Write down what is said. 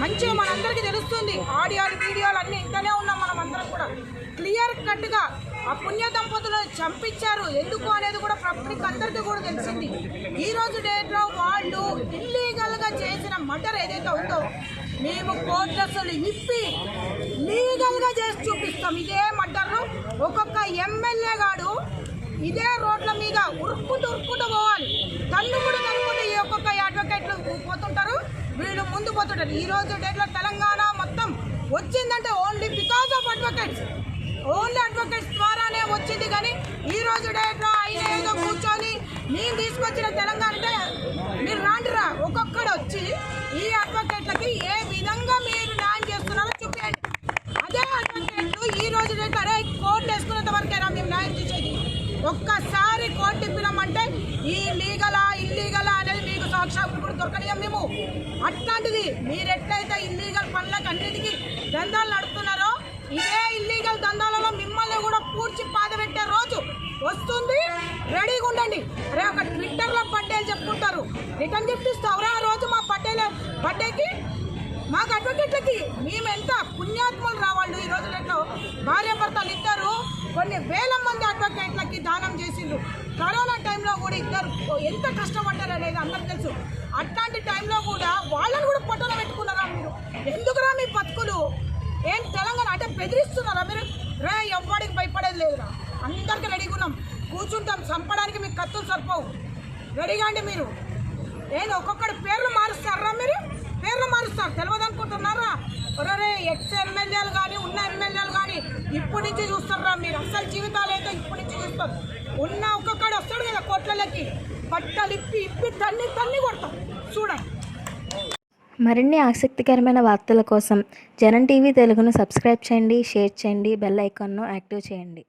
మంచిగా మనందరికీ తెలుస్తుంది. ఆడియో వీడియోలు అన్నీ ఇంతనే ఉన్నాం మనం అందరం కూడా. క్లియర్ కట్గా ఆ పుణ్య దంపతులు చంపించారు. ఎందుకు అనేది కూడా పబ్లిక్ అందరికీ కూడా తెలిసింది. ఈ రోజు డేట్లో వాళ్ళు ఇల్లీగల్గా చేసిన మర్డర్ ఏదైతే ఉందో మేము కోర్టు ఇప్పి లీగల్గా చేసి చూపిస్తాం. ఇదే మటర్ను ఒక్కొక్క ఎమ్మెల్యే గాడు ఇదే రోడ్ల మీద ఉరుక్కుంటూ ఉరుక్కుంటూ పోవాలి. ముందు ఈ రోజు డేట్లో తెలంగాణ మొత్తం వచ్చిందంటే only because of advocates only advocates ద్వారానే వచ్చింది కానీ ఈ రోజు డేట్లో ఆయన ఏదో కూర్చొని నేను తీసుకొచ్చిన తెలంగాణ అంటే మీరు రాండిరా? ఒక్కొక్కడు వచ్చి ఈ అడ్వకేట్లకి ఏ విధంగా మీరు న్యాయం చేస్తున్నారో చూపించండి అదే అడ్వకేట్లు ఈ రోజు డేట్లో అరే కోర్టు వేసుకున్నంత వరకేనా మేము న్యాయం చేసేది. ఒక్కసారి కోర్టు ఇప్పినామంటే ఈ లీగలా ఇల్లీగలా అనేది కూడా దొరకలేం మేము. అట్లాంటిది మీరు ఎట్లయితే ఇల్లీగల్ పనులకు అన్నిటికీ దందాలు నడుపుతున్నారో ఇదే ఇల్లీగల్ దందాలలో మిమ్మల్ని కూడా పూడ్చి పాదపెట్టే రోజు వస్తుంది. రెడీగా ఉండండి. రే ఒక ట్విట్టర్లో బర్త్డే చెప్పుకుంటారు. రిటర్న్ గిఫ్ట్ ఇస్తావురా ఆ రోజు మా బర్త్డేలో బర్త్డేకి? మాకు అడ్వకేట్లకి మేము ఎంత పుణ్యాత్ములు రావాళ్ళు ఈ రోజు రేట్లో భార్య భర్తలు ఇద్దరు కొన్ని వేల మంది అడ్వకేట్లకి దానం చేసిండ్రు. కరోనా టైంలో కూడా ఇద్దరు ఎంత కష్టపడ్డారు అనేది అందరికి తెలుసు. అట్లాంటి టైంలో కూడా వాళ్ళని కూడా పొట్టన పెట్టుకున్నారా మీరు? ఎందుకురా మీ బతుకులు? ఏం తెలంగాణ అంటే బెదిరిస్తున్నారా మీరు? రే ఎవ్వడికి భయపడేది లేదురా. అందరికీ రెడీగా ఉన్నాం. కూర్చుంటాం. చంపడానికి మీకు కత్తులు సరిపోవు. రెడీగా అండి మీరు. నేను ఒక్కొక్కటి పేర్లు మారుస్తారా మీరు? పేర్లు మారుస్తారు. తెలియదు అనుకుంటున్నారా ఎక్స్ ఎమ్మెల్యేలు కానీ ఉన్న ఎమ్మెల్యేలు కానీ ఇప్పటి నుంచి చూస్తారా మీరు? అసలు జీవితాలు అయితే ఇప్పటి నుంచి చూస్తారు. ఉన్న ఒక్కొక్కడు వస్తాడు కదా కోట్లలోకి బట్టలు ఇప్పి ఇప్పి తన్ని తన్ని కొడతాం. చూడండి. మరిన్ని ఆసక్తికరమైన వార్తల కోసం జనం టీవీ తెలుగును సబ్స్క్రైబ్ చేయండి షేర్ చేయండి బెల్ ఐకాన్ను యాక్టివ్ చేయండి.